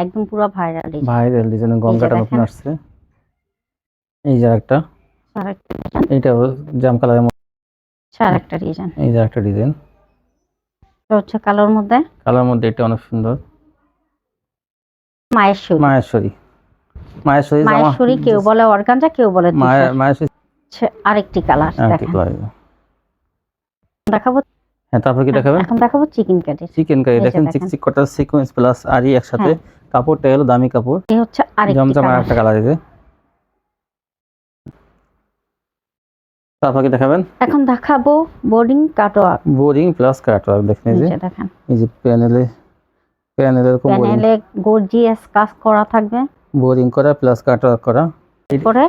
একদম পুরো viral design viral ডিজাইনের গঙ্গাটা নতুন আসছে। এই যে একটা আরেকটা ডিজাইন জাম কালারের মধ্যে। আরেকটা ডিজাইন এই যে একটা ডিজাইন এটা হচ্ছে কালোর মধ্যে। কালার মধ্যে এটা অনেক সুন্দর। মায়েশ্বরী মায়েশ্বরী জামা। সুরি কেউ বলে অর্গানজা কেউ বলে। মায়েশ্বরী আরেকটি কালার দেখেন। দেখাবো? হ্যাঁ তারপর কি দেখাবেন? এখন দেখাবো চিকেন কারি চিকেন কারি দেখেন দেখেন। চিকচিক কটা সিকোয়েন্স প্লাস আরি একসাথে। হ্যাঁ। কাপড়টা হলো দামি কাপড়। এই হচ্ছে আরেকটি জমজম আর একটা কালার আছে তারপর দেখাবেন? এখন দেখাবো বোর্ডিং কাটোয়া বোরিং প্লাস কাটওয়ার্ক দেখেন এই যে। দেখেন। এই যে প্যানেলে প্যানেলে এরকম প্যানেলে গর্জিয়াস কাজ করা থাকবে। বোরিং করা প্লাস কাটওয়ার্ক করা। পরে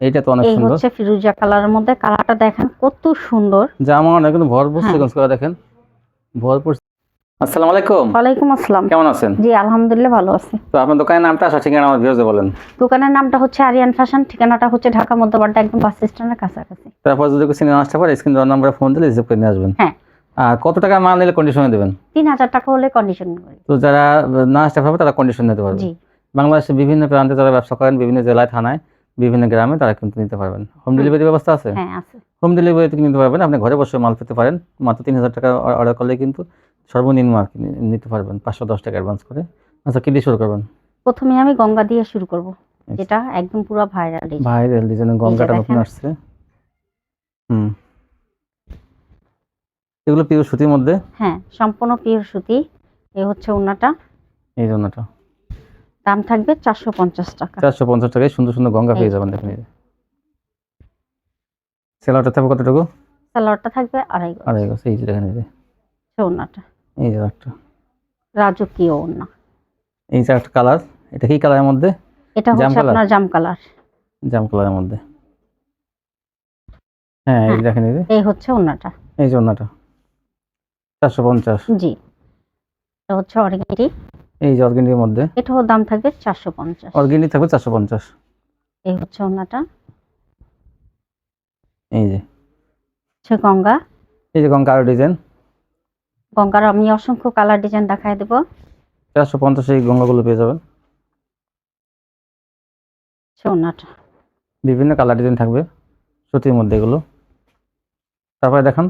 এইটা তো অনেক এই সুন্দর। হচ্ছে ফিরোজা কালারের মধ্যে। কালারটা দেখেন কত সুন্দর। জামা অনেক কিন্তু ভরপুর হ্যাঁ। সিকোয়েন্স করা দেখেন। ভরপুর আসসালামু আলাইকুম। ওয়ালাইকুম আসসালাম। কেমন আছেন? জি আলহামদুলিল্লাহ ভালো আছি। তো আপনার দোকানের নামটা আসা ঠিকানা আমার ভিউজে বলেন। দোকানের নামটা হচ্ছে আরিয়ান ফ্যাশন ঠিকানাটা হচ্ছে ঢাকা মধ্যবাড্ডা একদম বাস স্ট্যান্ডের কাছাকাছি। তারপর যদি কিছু নিয়ে আসতে পারে স্ক্রিন দেওয়ার নাম্বারে ফোন দিলে রিসিভ করে নিয়ে আসবেন। হ্যাঁ। আর কত টাকা মাল নিলে কন্ডিশনে দেবেন? তিন হাজার টাকা হলে কন্ডিশন তো যারা না আসতে পারবে তারা কন্ডিশন নিতে পারবে। জি। বাংলাদেশের বিভিন্ন প্রান্তে যারা ব্যবসা করেন বিভিন্ন জেলায় থানায় বিভিন্ন গ্রামে তারা কিন্তু নিতে পারবেন। হোম। ডেলিভারি ব্যবস্থা আছে? হ্যাঁ আছে। হোম ডেলিভারি নিতে পারবেন। আপনি ঘরে বসে মাল পেতে পারেন। মাত্র তিন হাজার টাকা অর্ডার করলে কিন্তু সর্বনিম্ন আর কি নিতে পারবেন পাঁচশো দশ টাকা অ্যাডভান্স করে। আচ্ছা কি দিয়ে শুরু করবেন? প্রথমে আমি গঙ্গা দিয়ে শুরু করব যেটা একদম পুরো ভাইরাল ভাইরাল ডিজাইনের গঙ্গাটা নতুন আসছে। হুম। এগুলো পিওর সুতির মধ্যে? হ্যাঁ সম্পূর্ণ পিওর সুতি। এই হচ্ছে ওনাটা এই জন্যটা দাম থাকবে চারশো পঞ্চাশ টাকা। চারশো পঞ্চাশ টাকায় সুন্দর সুন্দর গঙ্গা পেয়ে যাবেন দেখেন সেলারটা থাকবে কতটুকু? সালোয়ারটা থাকবে আড়াই আড়াই গজ এই যে দেখেন এই যে। ওনাটা এই যে একটা। রাজকীয় ওনা এই যে একটা কালার এটা কি কালারের মধ্যে? এটা হচ্ছে? আপনার জাম কালার জাম কালারের মধ্যে। হ্যাঁ এই হ্যাঁ। দেখেন এই এই হচ্ছে ওনাটা এই যে চারশো পঞ্চাশ। জি। এটা হচ্ছে অর্গেন্ডি এই যে অর্গেন্ডির মধ্যে। এটাও দাম থাকবে চারশো পঞ্চাশ। অর্গেন্ডি থাকবে চারশো পঞ্চাশ। এই হচ্ছে ওনাটা এই যে। হচ্ছে গঙ্গা। এই যে গঙ্গা আরও ডিজাইন গঙ্গার আমি অসংখ্য কালার ডিজাইন দেখায় দেবো। চারশো পঞ্চাশ এই গঙ্গাগুলো পেয়ে যাবেন। বিভিন্ন কালার ডিজাইন থাকবে সুতির মধ্যে এগুলো। তারপরে দেখান।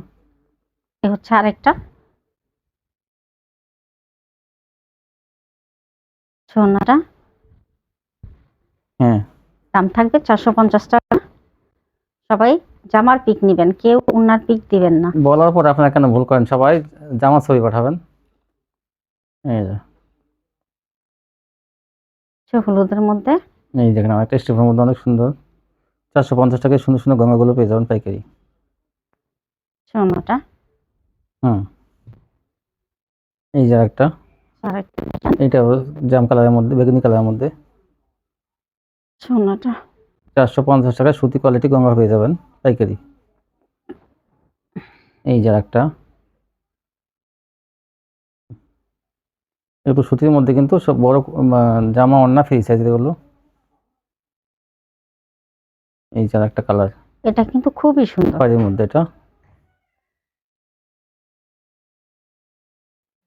হচ্ছে আরেকটা। হ্যাঁ। দাম থাকবে চারশো পঞ্চাশ টাকা। সবাই জামার পিক নিবেন কেউ উনার পিক দিবেন না। বলার পর আপনারা কেন ভুল করেন? সবাই জামার ছবি পাঠাবেন। এই যে। হলুদের মধ্যে। এই দেখেন আমার একটা স্টিফের মধ্যে অনেক সুন্দর। চারশো পঞ্চাশ টাকায় সুন্দর সুন্দর গঙ্গাগুলো পেয়ে যাবেন পাইকারি। ওনাটা হুম। এই যে একটা এইটা জাম কালারের মধ্যে বেগুনি কালারের মধ্যে। ওনাটা চারশো পঞ্চাশ টাকায় সুতি কোয়ালিটি গঙ্গা পেয়ে যাবেন পাইকারি। এই যে একটা একটু সুতির মধ্যে কিন্তু সব বড় জামা অন্যা ফ্রি সাইজ এগুলো। এই যে একটা কালার এটা কিন্তু খুবই সুন্দর। খয়েরির মধ্যে এটা।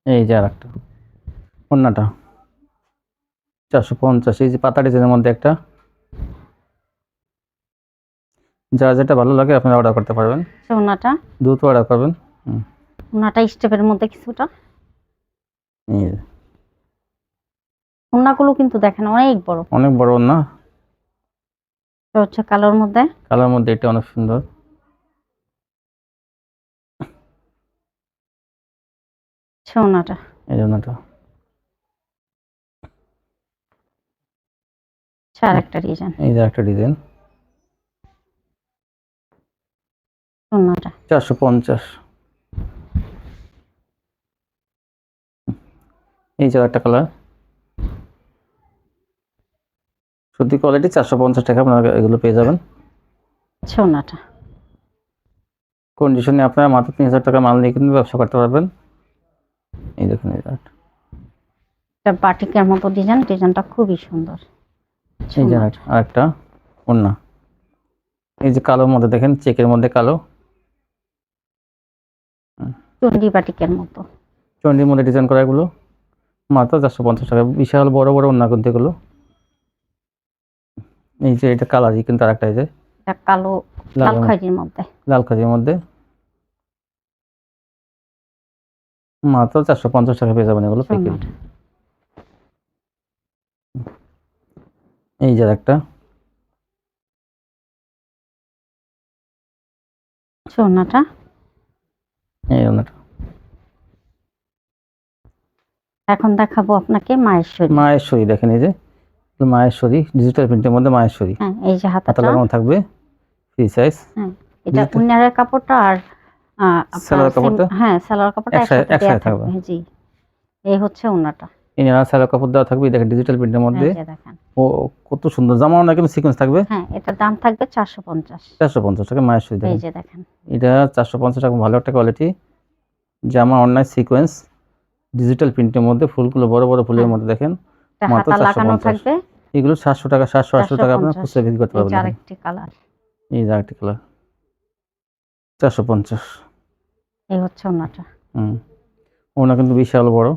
এই যে আর একটা অন্যটা চারশো পঞ্চাশ এই যে পাতা ডিজাইনের মধ্যে একটা। যা যেটা ভালো লাগে আপনারা অর্ডার করতে পারবেন। ওনাটা দ্রুত অর্ডার করবেন। ওনাটা স্টেপের মধ্যে কিছুটা। ওনাগুলো কিন্তু দেখেন অনেক বড়। অনেক বড় না? এটা হচ্ছে কালোর মধ্যে। কালার মধ্যে এটা অনেক সুন্দর। হচ্ছে ওনাটা এই জন্যটা হচ্ছে আরেকটা ডিজাইন। এই যে একটা ডিজাইন ওনাটা চারশো পঞ্চাশ। এই যে একটা কালার সত্যি কোয়ালিটি চারশো পঞ্চাশ টাকা আপনারা এগুলো পেয়ে যাবেন। কন্ডিশনে আপনারা মাত্র তিন হাজার টাকা মাল নিয়ে কিন্তু ব্যবসা করতে পারবেন। এই দেখুন এই একটা। এটা বাটিকের মতো ডিজাইন? ডিজাইনটা খুবই সুন্দর। এই যে আরেকটা- আরেকটা এই যে কালোর মধ্যে দেখেন চেকের মধ্যে কালো। চন্ডি বাটিকের মতো। চন্ডির মধ্যে ডিজাইন করা এগুলো? মাত্র চারশো পঞ্চাশ টাকা। বিশাল বড় বড় ওন্না কিন্তু এগুলো। এই যে এটা কালারই কিন্তু আরেকটা এই যে। কালো লাল খয়েরির মধ্যে। লাল কাজের মধ্যে। মাত্র চারশো পঞ্চাশ টাকা পেয়ে যাবেন এগুলো প্যাকেট এই যে একটা সোনাটা। এই ওনাটা এখন দেখাবো আপনাকে মায়েশ্বরী মায়েশ্বরী দেখেন এই যে মায়েশ্বরী ডিজিটাল প্রিন্টের মধ্যে মায়েশ্বরী হ্যাঁ এই যে হাতা হাতাটা লাগানো থাকবে ফ্রি সাইজ এটা digital- উন্নারের কাপড়টা আর সালোয়ার কাপড়টা? হ্যাঁ সালোয়ার কাপড়টা একসাথে- থাকবে। জি এই হচ্ছে উন্নাটা ইনার সালোয়ার কাপড় দেওয়া থাকবে দেখেন ডিজিটাল প্রিন্টের মধ্যে। দেখেন। ও কত সুন্দর। জামা না কিন্তু সিকোয়েন্স থাকবে? হ্যাঁ এটার দাম থাকবে চারশো পঞ্চাশ। চারশো পঞ্চাশ টাকা মায়েশ্বরী এই যে দেখেন। এটা চারশো পঞ্চাশ টাকা ভালো একটা কোয়ালিটি জামা অনলাইন সিকোয়েন্স ডিজিটাল প্রিন্টের মধ্যে ফুলগুলো বড় বড় ফুলের হ্যাঁ। মধ্যে দেখেন মাত্র হাতা লাগানো 450 থাকবে। এগুলো সাতশো টাকা সাতশো আটশো টাকা আপনার 450 খুচরা বিক্রি করতে পারবেন। আরেকটি কালার এই যে আরেকটি কালার চারশো পঞ্চাশ। এই হচ্ছে উন্নাটা হুম। ওনা কিন্তু বিশাল বড়।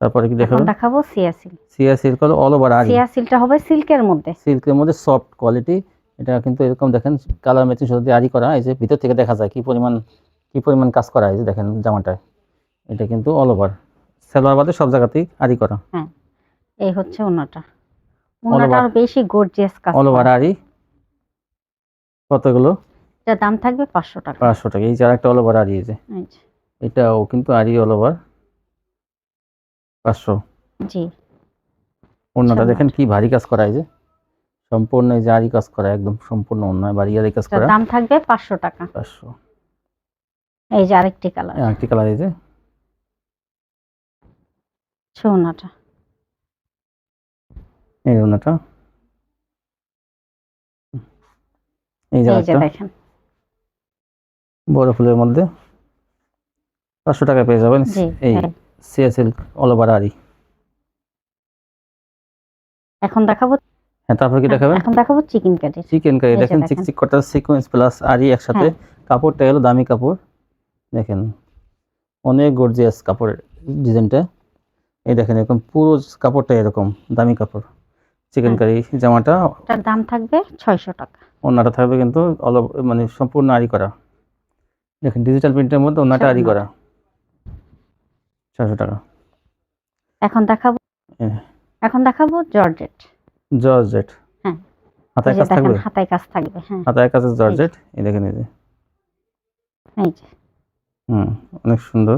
তারপরে কি দেখাবো সিয়াসিল সিয়া সিল্ক হলো অল ওভার হবে সিল্কের মধ্যে। সিল্কের মধ্যে সফট কোয়ালিটি এটা কিন্তু এরকম দেখেন কালার ম্যাচিং সাথে আরি করা। এই যে ভিতর থেকে দেখা যায় কি পরিমাণ কি পরিমাণ কাজ করা। এই যে দেখেন জামাটায়। এটা কিন্তু অল ওভার সালোয়ার বাদে সব জায়গাতেই আরি করা। এই হচ্ছে উন্নাটা আরও বেশি গর্জিয়াস কাজ অল ওভার আরি কতগুলো? এটার দাম থাকবে পাঁচশো টাকা। পাঁচশো টাকা। এই যে আরেকটা অল ওভার আরি এই যে, এটাও কিন্তু আরি অল ওভার পাঁচশো। জি। অন্যটা দেখেন কি ভারী কাজ করা যে সম্পূর্ণ যে কাজ করা একদম সম্পূর্ণ অন্যায় ভারী আরি কাজ করা। দাম থাকবে পাঁচশো টাকা। পাঁচশো। এই যে আরেকটি কালার। আরেকটি কালার এই যে। সোনাটা এই ওনাটা। এই যে এই যে দেখেন। বড় ফুলের মধ্যে। পাঁচশো টাকা পেয়ে যাবেন। এই হ্যাঁ। সিয়া সিল্ক অল ওভার আরি এখন দেখাবো? হ্যাঁ তারপর কি দেখাবেন? এখন দেখাবো চিকেন কারি চিকেন কারি দেখেন দেখেন। চিকচিক কটা সিকোয়েন্স প্লাস আরি একসাথে। কাপড়টা হলো দামি কাপড়। দেখেন অনেক গর্জিয়াস কাপড়ের ডিজাইনটা। এই দেখেন এরকম পুরো কাপড়টা এরকম দামি কাপড়। চিকেন হ্যাঁ। কারি জামাটা এটার দাম থাকবে ছয়শো টাকা। ওনাটা থাকবে কিন্তু অল মানে সম্পূর্ণ আরি করা। দেখেন ডিজিটাল প্রিন্টের মধ্যে ওনাটা আরি করা। ছশো টাকা। এখন দেখাবো? হ্যাঁ। এখন দেখাবো জর্জেট। জর্জেট। হ্যাঁ। হাতায় কাজ থাকবে? হাতায় কাজ থাকবে হ্যাঁ। হাতায় কাছে জর্জেট? এই দেখেন এই যে। এই যে। হুম অনেক সুন্দর।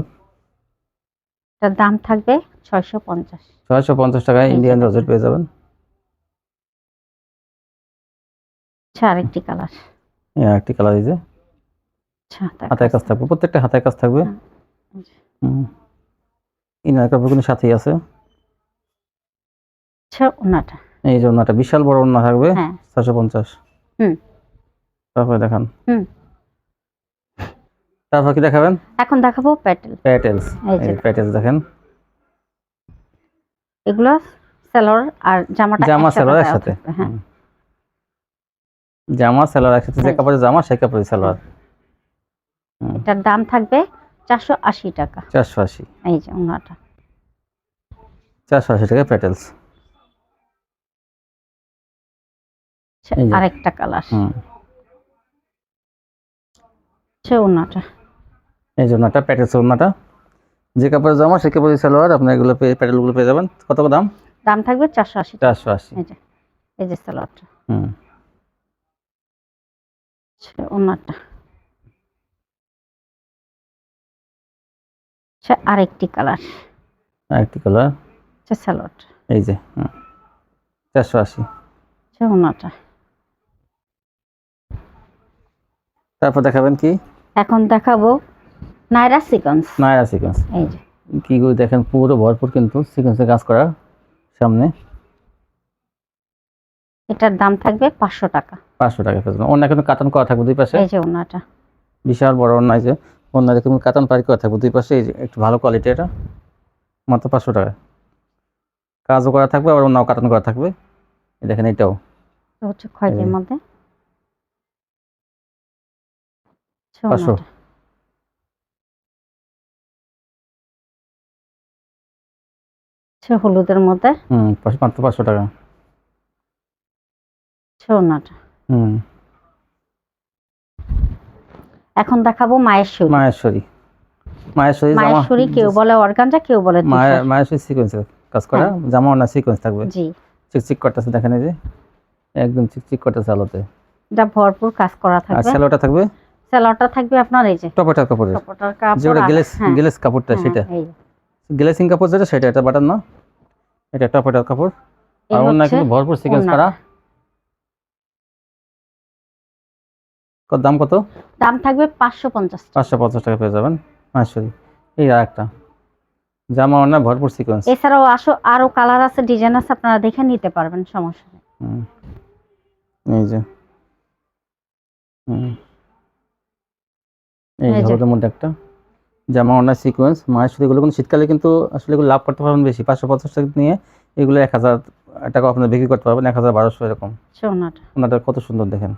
এটার দাম থাকবে ছয়শো পঞ্চাশ। ছয়শো পঞ্চাশ টাকায় ইন্ডিয়ান জর্জেট পেয়ে যাবেন। আচ্ছা আরেকটি কালার। এই একটি কালার এই যে। আচ্ছা হাতায় কাজ কাজ থাকবে প্রত্যেকটা হাতায় কাজ থাকবে। হ্যাঁ, হুম। ইনার কাপড়গুলো সাথেই আছে। আচ্ছা ওনাটা এই যে ওনাটা বিশাল বড় ওনা থাকবে। হ্যাঁ। ছশো পঞ্চাশ। হুম। তারপরে দেখান। হুম। তারপর কি দেখাবেন? এখন দেখাবো প্যাটেল। প্যাটেলস। এই প্যাটেলস দেখেন। এগুলো সালোয়ার আর জামাটা জামা সালোয়ার একসাথে। হ্যাঁ। জামা সালোয়ার একসাথে যে কাপড়ে জামা সেই কাপড়ে সালোয়ার এটার দাম থাকবে চারশো আশি টাকা। চারশো আশি। এই যে ওনাটা। চারশো আশি টাকা প্যাটেলস। আরেকটা কালার ওনাটা। এই যে ওনাটা প্যাটেলস ওনাটা। যে কাপড়ে জামা সেই কাপড়ে সালোয়ার আপনার এগুলো পেয়ে প্যাটেলগুলো পেয়ে যাবেন। কত দাম? দাম থাকবে চারশো আশি চারশো আশি। এই যে এই যে সালোয়ারটা। হুম। ওনাটা। আচ্ছা আরেকটি কালার। আরেকটি কালার? আচ্ছা সালোয়ারটা এই যে চারশো আশি। আচ্ছা ওনাটা তারপর দেখাবেন কি? এখন দেখাবো নাইরা সিকন্স নায়রা সিকোয়েন্স। এই যে। কি করে দেখেন পুরো ভরপুর কিন্তু সিকোয়েন্সের কাজ করা সামনে। এটার দাম থাকবে পাঁচশো টাকা। পাঁচশো টাকা। পেয়ে অন্য কিন্তু কাতান করা থাকবে দুই পাশে? এই যে ওনাটা বিশাল বড় অন্য যে। অন্য দেখুন কাতান পারি করা থাকবে। দুই পাশে একটু ভালো কোয়ালিটি এটা মাত্র পাঁচশো টাকা। কাজও করা থাকবে আবার অন্য কাতান করা থাকবে। দেখেন এটাও। হচ্ছে খয়েরির মধ্যে। পাঁচশো। ওনাটা। হলুদের মধ্যে। হুম মাত্র পাঁচশো টাকা। সোনাটা হুম। এখন দেখাবো মায়েশ্বরী মায়েশ্বরী মায়েশ্বরী জামা মায়েশ্বরী কেউ বলে অর্গানজা কেউ বলে। মায়েশ্বরী সিকোয়েন্সের কাজ করা। হ্যাঁ। জামা না সিকোয়েন্স থাকবে। জি। চিকচিক করতেছে দেখেন এই যে। একদম চিকচিক করতেছে আলোতে। যা ভরপুর কাজ করা আর থাকবে। স্যালোটা থাকবে? স্যালোয়ারটা থাকবে আপনার এই যে টপেটার কাপড়ের। কাপড়টার কাপড় যেটা আর- গ্লেস গ্লেস কাপড়টা হ্যাঁ, সেটা। এই। গ্লেসিং কাপড় যেটা সেটা এটা বাটার না। এটা টপেটার কাপড়। আর হচ্ছে কিন্তু ভরপুর সিকোয়েন্স করা। দাম কত? দাম থাকবে পাঁচশো পঞ্চাশ পাঁচশো পঞ্চাশ টাকা পেয়ে যাবেন। মায়েশ্বরী এই আর একটা। জামা অন্য ভরপুর সিকোয়েন্স এছাড়াও আসো আরও কালার আছে ডিজাইন আছে আপনারা দেখে নিতে পারবেন সমস্যা নেই। হুম। এই যে। এই। হলুদের মধ্যে একটা। জামা অন্য সিকোয়েন্স মায়ের এগুলো কিন্তু শীতকালে কিন্তু আসলে এগুলো লাভ করতে পারবেন বেশি। পাঁচশো পঞ্চাশ টাকা নিয়ে এগুলো এক হাজার টাকা আপনার বিক্রি করতে পারবেন এক হাজার বারোশো এরকম। ওনাটা কত সুন্দর দেখেন।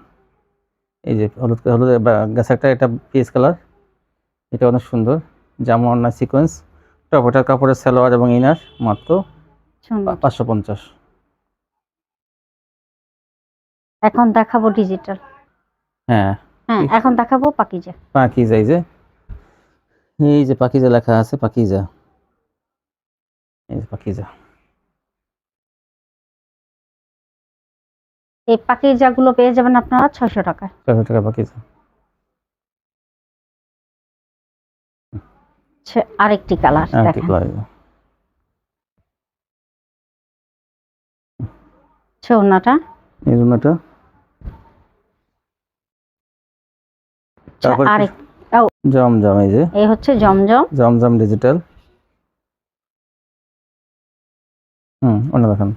এই যে হলুদ হলুদ গাছের একটা এটা পিস কালার এটা অনেক সুন্দর। জামা সিকোয়েন্স টপেটার কাপড়ের সালোয়ার এবং ইনার মাত্র পাঁচশো পঞ্চাশ। এখন দেখাবো ডিজিটাল হ্যাঁ। হ্যাঁ এখন দেখাবো পাকিজা। পাকিজা এই যে। এই যে পাকিজা লেখা আছে পাকিজা। এই যে পাকিজা। এই পাকিজাগুলো পেয়ে যাবেন আপনারা ছয়শো টাকায়। ছয়শো টাকা পাকিজা। আরেকটি কালার সোনাটা এই জন্যটা তারপর আরেক জমজম এই যে। এই হচ্ছে জমজম। জমজম ডিজিটাল হুম অন্য দেখেন।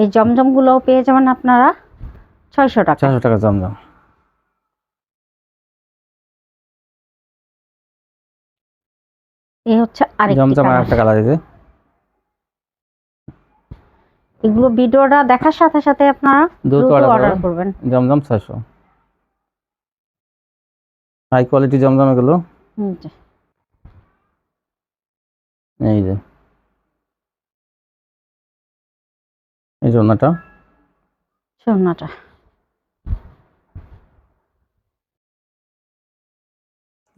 এই জমজমগুলো পেয়ে যাবেন আপনারা ছয়শো টাকা। ছয়শো টাকা জমজম। এই হচ্ছে আরেকটি জমজম আর কালার এই এগুলো ভিডিওটা দেখার সাথে সাথে আপনারা দ্রুত অর্ডার করবেন। জমজম ছয়শো। হাই কোয়ালিটি জমজম এগুলো। এই যে। এই জন্যটা সোনাটা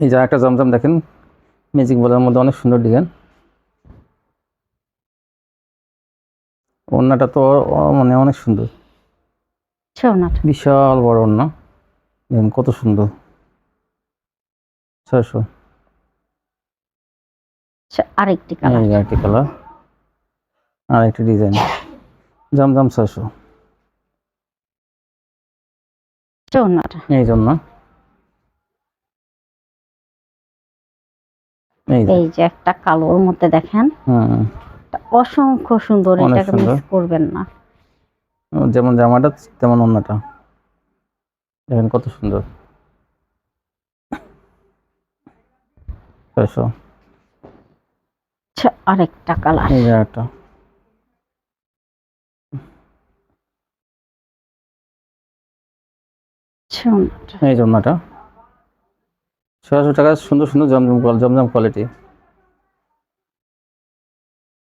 এই যে একটা জমজম দেখেন ম্যাজিক বলের মধ্যে অনেক সুন্দর ডিজাইন। ওড়নাটা তো মানে অনেক সুন্দর। সোনাটা বিশাল বড় ওড়না। দেখেন কত সুন্দর। ছয়শো আরেকটি কালার। আরেকটি কালার। আর একটি ডিজাইন। জমজম ছয়শো। এই জন্য। এই যে। একটা কালোর মধ্যে দেখেন। অসংখ্য সুন্দর এটাকে। মিস করবেন না। যেমন জামাটা তেমন অন্যটা। দেখেন কত সুন্দর। ছয়শো। আরেকটা কালার। এই একটা এই জন্যটা। ছয়শো টাকা সুন্দর সুন্দর জমজম জমজম কোয়ালিটি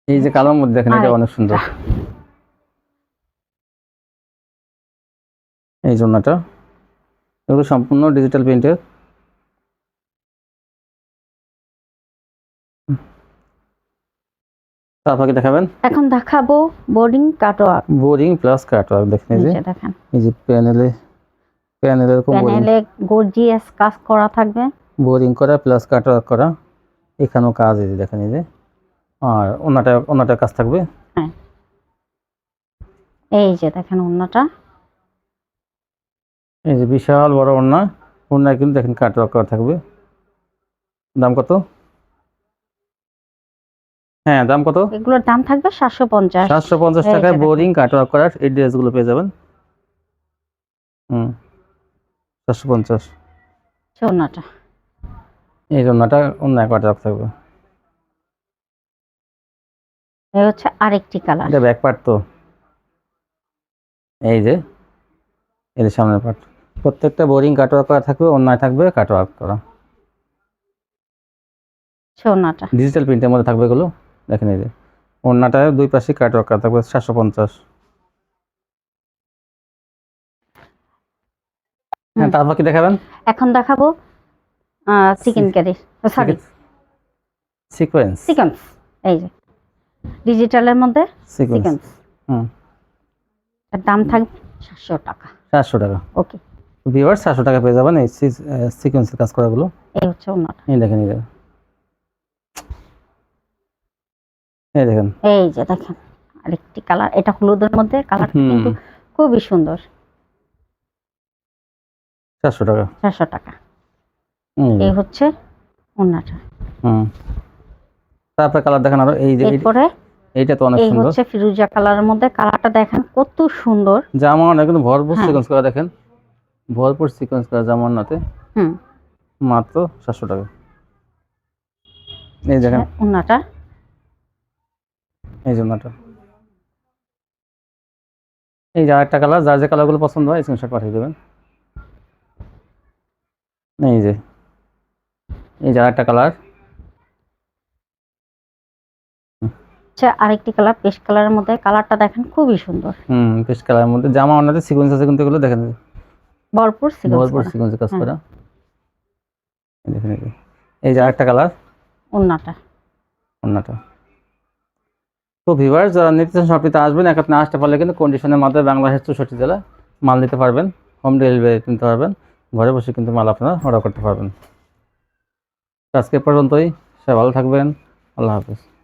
এই যে কালোর মধ্যে দেখেন এটা অনেক সুন্দর। এই জন্যটা। এগুলো সম্পূর্ণ ডিজিটাল প্রিন্টের তারপর দেখাবেন? এখন দেখাবো boarding cutwork boarding plus cutwork দেখেন এই যে। দেখেন। এই যে প্যানেলে প্যানেলে এরকম প্যানেলে গর্জিয়াস কাজ করা থাকবে। বোরিং করা প্লাস কাটওয়ার্ক করা। এখানেও কাজ এই দেখেন এই যে। আর ওনাটা ওনাটা কাজ থাকবে। এই যে দেখেন অন্যটা এই যে বিশাল বড় ওড়না। ওড়নায় কিন্তু দেখেন কাটওয়ার্ক করা থাকবে। দাম কত? হ্যাঁ দাম কত? এগুলোর দাম থাকবে সাতশো পঞ্চাশ। সাতশো পঞ্চাশ টাকায়। বোরিং কাটওয়ার্ক করার এই ড্রেসগুলো পেয়ে যাবেন। হুম। পঞ্চাশ। এই অন্য কাটওয়ার্ক থাকবে। এই হচ্ছে আরেকটি কালার। এটা ব্যাক পার্ট তো। এই যে সামনের পার্ট প্রত্যেকটা বোরিং কাটওয়ার্ক করা থাকবে অন্যায় থাকবে কাটওয়ার্ক করা। ডিজিটাল প্রিন্টের মধ্যে থাকবে এগুলো। দেখেন এই যে ওড়নাটায় দুই পাশে কাট ওয়ার্ক করা থাকবে সাতশো পঞ্চাশ। হ্যাঁ তারপর কি দেখাবেন? এখন দেখাবো chicken curry sorry sequence sequence এই যে ডিজিটালের মধ্যে সিকোয়েন্স হুম। এর দাম থাকবে সাতশো টাকা। সাতশো টাকা। ওকে। ভিউয়ার সাতশো টাকা পেয়ে যাবেন এই সিকোয়েন্সের কাজ করাগুলো। এই হচ্ছে ওনাটা এই দেখেন এই দেখেন। এই দেখেন। এই যে দেখেন আরেকটি কালার এটা হলুদের মধ্যে কালার কিন্তু খুবই সুন্দর। চারশো টাকা। চারশো টাকা। এই হচ্ছে ওনাটা হুম। তারপরে কালার দেখেন আরও। এই যে এরপরে এইটা তো অনেক এই সুন্দর। হচ্ছে ফিরুজা কালারের মধ্যে। কালারটা দেখেন কত সুন্দর। জামা অনেক কিন্তু ভরপুর হ্যাঁ। সিকোয়েন্স করা দেখেন। ভরপুর সিকোয়েন্স করা জামার নাতে। হুম। মাত্র সাতশো টাকা। এই দেখেন। ওনাটা এই জন্যটা এই যে আরেকটা কালার যার যে কালারগুলো পছন্দ হয় স্ক্রিনশট পাঠিয়ে দেবেন। এই যে এই যে আরেকটা কালার আরেকটি কালার পেস্ট কালারের মধ্যে কালারটা দেখেন খুবই সুন্দর। হুম পেস্ট কালারের মধ্যে জামা অন্যতে সিকোয়েন্স আছে কিন্তু এগুলো দেখেন। ভরপুর সিকোয়েন্স ভরপুর করা। কাজ। করা। এই দেখেন এই যে। আরেকটা কালার তো যারা নিতে চান শপিতে আসবেন একাত না আসতে পারলে কিন্তু কন্ডিশনের মাধ্যমে বাংলাদেশের চৌষট্টি জেলা মাল নিতে পারবেন। হোম ডেলিভারি কিনতে পারবেন। ঘরে বসে কিন্তু মাল আপনারা অর্ডার করতে পারবেন। আজকে পর্যন্তই। সবাই ভালো থাকবেন। আল্লাহ হাফিজ।